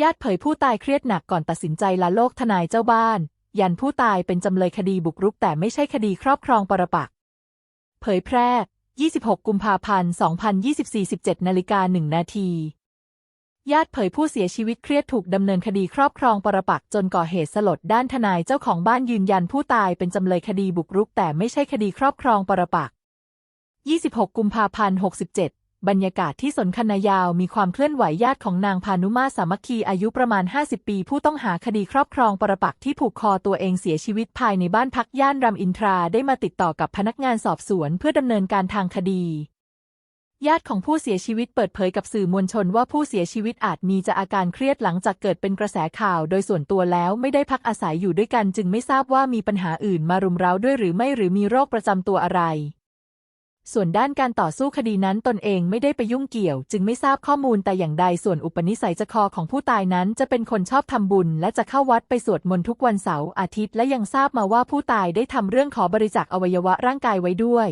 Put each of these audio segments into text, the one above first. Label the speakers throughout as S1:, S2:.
S1: ญาติเผยผู้ตายเครียดหนักก่อนตัดสินใจลาโลกทนายเจ้าบ้าน ยันผู้ตายเป็นจำเลยคดีบุกรุกแต่ไม่ใช่คดีครอบครองปรปักษ์เผยแพร่ 26 กุมภาพันธ์ 2024 17นาฬิกา1นาทีญาติเผยผู้เสียชีวิตเครียดถูกดำเนินคดีครอบครองปรปักจนก่อเหตุสลดด้านทนายเจ้าของบ้านยืนยันผู้ตายเป็นจำเลยคดีบุกรุกแต่ไม่ใช่คดีครอบครองปรปัก26 กุมภาพันธ์ 67 บรรยากาศที่สนคณะยาวมีความเคลื่อนไหวญาติของนางพานุมาสามัคคีอายุประมาณ 50 ปี ผู้ต้องหาคดีครอบครองปรปักที่ผูกคอตัวเองเสียชีวิตภายในบ้านพักย่านรามอินทราได้มาติดต่อกับพนักงานสอบสวนเพื่อดำเนินการทางคดี ญาติของผู้เสียชีวิตเปิดเผยกับสื่อมวลชนว่าผู้เสียชีวิตอาจมีจะอาการเครียดหลังจากเกิดเป็นกระแสข่าว โดยส่วนตัวแล้วไม่ได้พักอาศัยอยู่ด้วยกัน จึงไม่ทราบว่ามีปัญหาอื่นมารุมเร้าด้วยหรือไม่หรือมีโรคประจำตัวอะไร ส่วนด้านการต่อสู้คดีนั้นตนเองไม่ได้ไปยุ่งเกี่ยว จึงไม่ทราบข้อมูลแต่อย่างใดส่วนอุปนิสัยจะคอของผู้ตายนั้น จะเป็นคนชอบทำบุญ และจะเข้าวัดไปสวดมนต์ทุกวันเสาร์อาทิตย์และยังทราบมาว่าผู้ตายได้ทำเรื่องขอบริจาคอวัยวะร่างกายไว้ด้วย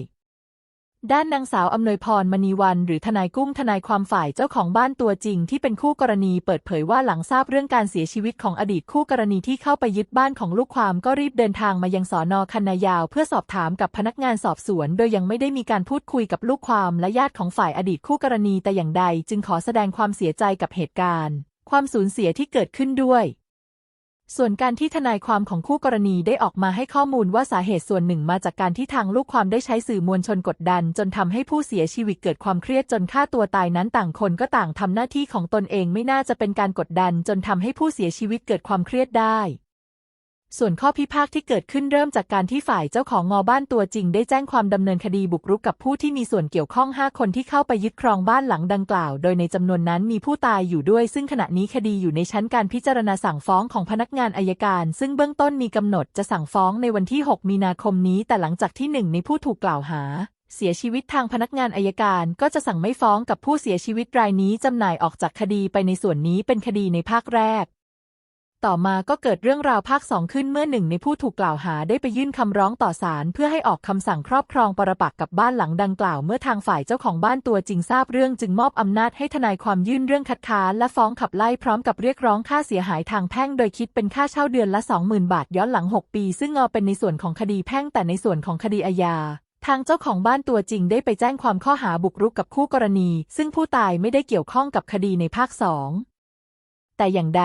S1: ด้านนางสาวอำนวยพรมณีวัน หรือทนายกุ้งทนายความฝ่ายเจ้าของบ้านตัวจริงที่เป็นคู่กรณีเปิดเผยว่าหลังทราบเรื่องการเสียชีวิตของอดีตคู่กรณีที่เข้าไปยึดบ้านของลูกความก็รีบเดินทางมายังสอนอคันนายาว เพื่อสอบถามกับพนักงานสอบสวน โดยยังไม่ได้มีการพูดคุยกับลูกความและญาติของฝ่ายอดีตคู่กรณีแต่อย่างใด จึงขอแสดงความเสียใจกับเหตุการณ์ ความสูญเสียที่เกิดขึ้นด้วย ส่วนการที่ทนายความของคู่กรณีได้ออกมาให้ข้อมูลว่าสาเหตุส่วนหนึ่งมาจากการที่ทางลูกความได้ใช้สื่อมวลชนกดดัน จนทำให้ผู้เสียชีวิตเกิดความเครียดจนฆ่าตัวตายนั้นต่างคนก็ต่างทำหน้าที่ของตนเองไม่น่าจะเป็นการกดดัน จนทำให้ผู้เสียชีวิตเกิดความเครียดได้ ส่วนข้อพิพาทที่เกิดขึ้นเริ่มจากการที่ฝ่ายเจ้าของงอบ้านตัวจริง ได้แจ้งความดำเนินคดีบุกรุกกับผู้ที่มีส่วนเกี่ยวข้อง 5 คนที่เข้าไปยึดครองบ้านหลังดังกล่าว โดยในจำนวนนั้นมีผู้ตายอยู่ด้วย ซึ่งขณะนี้คดีอยู่ในชั้นการพิจารณาสั่งฟ้องของพนักงานอายการ ซึ่งเบื้องต้นมีกำหนดจะสั่งฟ้องในวันที่ 6 มีนาคมนี้ แต่หลังจากที่หนึ่งในผู้ถูกกล่าวหาเสียชีวิตทางพนักงานอายการก็จะสั่งไม่ฟ้องกับผู้เสียชีวิตรายนี้จำหน่ายออกจากคดีไปในส่วนนี้เป็นคดีในภาคแรก ต่อมาก็เกิดเรื่องราวภาคสองขึ้นเมื่อหนึ่งในผู้ถูกกล่าวหาได้ไปยื่นคำร้องต่อศาลเพื่อให้ออกคำสั่งครอบครองปรปักษ์กับบ้านหลังดังกล่าวเมื่อทางฝ่ายเจ้าของบ้านตัวจริงทราบเรื่องจึงมอบอำนาจให้ทนายความยื่นเรื่องคัดค้านและฟ้องขับไล่พร้อมกับเรียกร้องค่าเสียหายทางแพ่งโดยคิดเป็นค่าเช่าเดือนละ 20,000 บาทย้อนหลัง 6 ปี ซึ่งงอเป็นในส่วนของคดีแพ่งแต่ในส่วนของคดีอาญาทางเจ้าของบ้านตัวจริงได้ไปแจ้งความข้อหาบุกรุกกับคู่กรณี ซึ่งผู้ตายไม่ได้เกี่ยวข้องกับคดีในภาคสองแต่อย่างใด